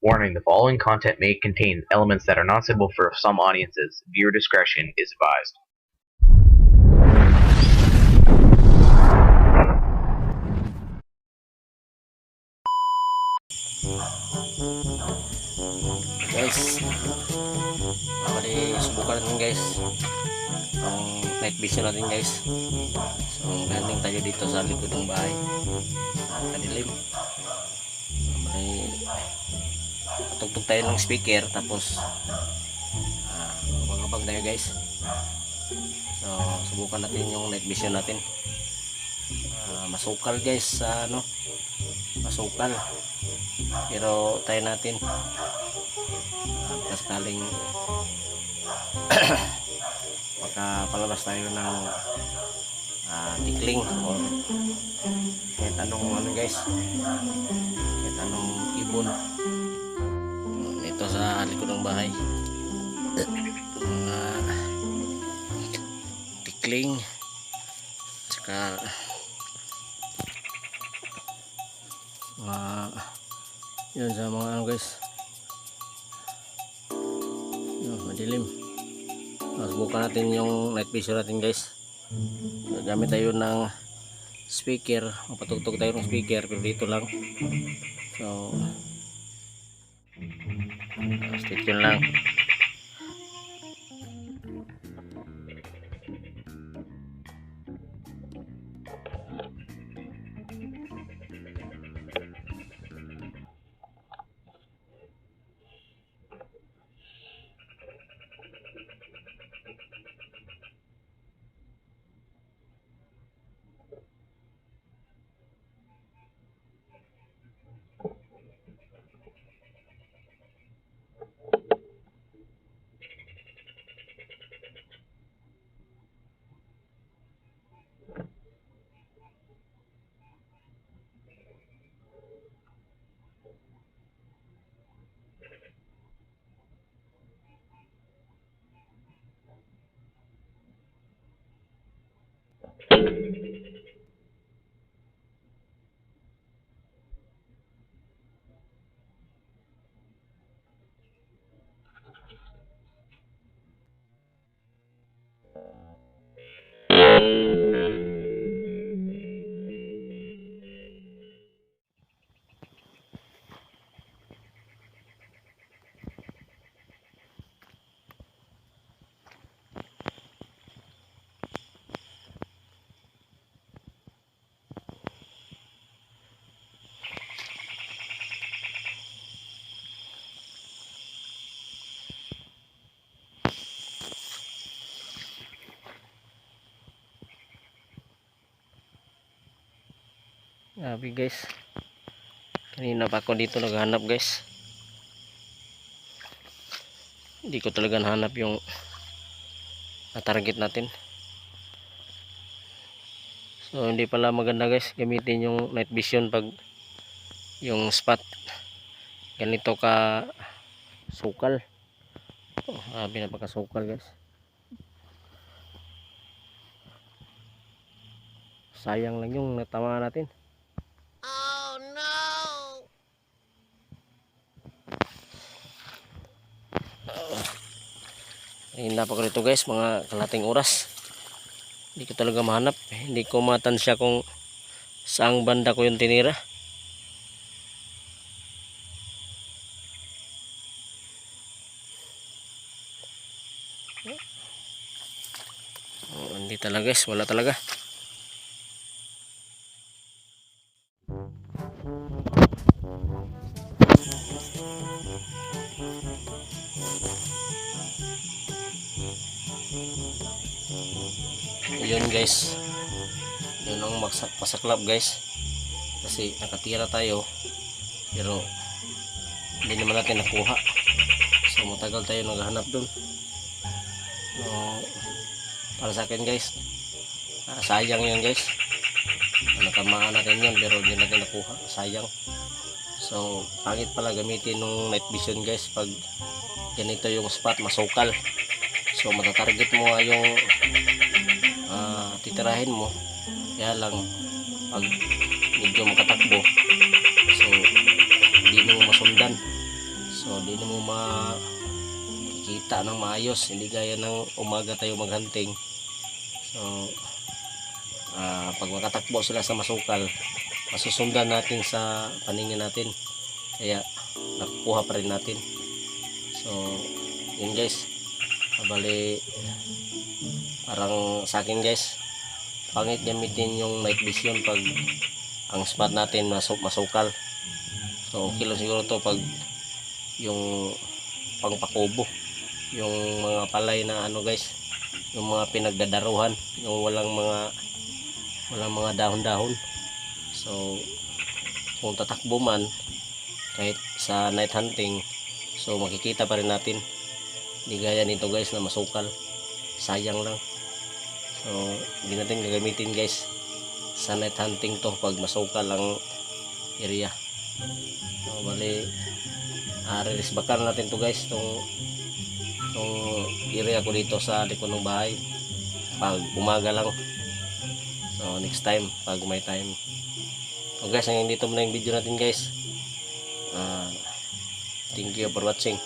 Warning the following content may contain elements that are not suitable for some audiences. Viewer discretion is advised. guys bali subukan natin guys. Ang night vision natin guys. So galing tayo dito sa likod ng bahay. Ah, kadilim. Bali tugtog tayo ng speaker tapos ah, kapag tayo guys. So subukan natin yung night vision natin. Ah, masukal guys sa ano masukal. Pero tayo natin. Uh, sakaling makapalabas tayo ng uh, tikling or kahit anong ano guys kahit anong ibon sa likod ng bahay mga tikling saka mga yun sa mga guys. Yun madilim Ah, subukan natin yung night vision natin guys. Gamit tayo ng speaker mapatugtog tayo ng speaker pero dito lang so ah, stay tuned lang Thank Grabe guys. Kanina pa ako dito naghanap guys. Hindi ko talaga nahanap yung na target natin. So hindi pala maganda guys gamitin yung night vision pag yung spot ganito ka sukal. Oh, grabe napaka sukal guys. Sayang lang yung natama natin. Ayun na pa ko dito guys, mga kalating oras. Hindi ko talaga mahanap. Hindi ko matansya kung saang banda ko yung tinira. Oh, hindi talaga guys, wala talaga. Yun guys. Yun ang pasaklap guys. Kasi nakatira tayo pero hindi naman natin nakuha. So matagal tayo naghahanap dun. So, para sa akin guys ah, sayang yun guys. Natamaan natin yun pero hindi natin nakuha. Sayang. So pangit pala gamitin ng night vision guys pag ganito yung spot masukal so matatarget mo nga yung ah, titirahin mo kaya lang pag medyo makatakbo so hindi mo masundan So di na mo makikita ng maayos. Hindi gaya ng umaga tayo maghunting. So ah, pag makatakbo sila sa masukal, masusundan natin sa paningin natin. Kaya nakukuha pa rin natin. So yun guys. Bali parang sa akin guys pangit gamitin yung night vision pag ang spot natin masuk masukal. So okay lang siguro to pag yung pangpakubo yung mga palay na ano guys yung mga pinagdadaruhan yung walang mga walang mga dahon-dahon. So kung tatakbo man kahit sa night hunting so makikita pa rin natin hindi gaya nito guys na masukal. Sayang lang. So hindi natin gagamitin guys. Sa night hunting to pag masukal ang area. So bali uh, release natin to guys tong tong area ko dito sa likod ng bahay. Pag umaga lang. So next time pag may time. So guys hanggang dito muna yung video natin guys. Ah, thank you for watching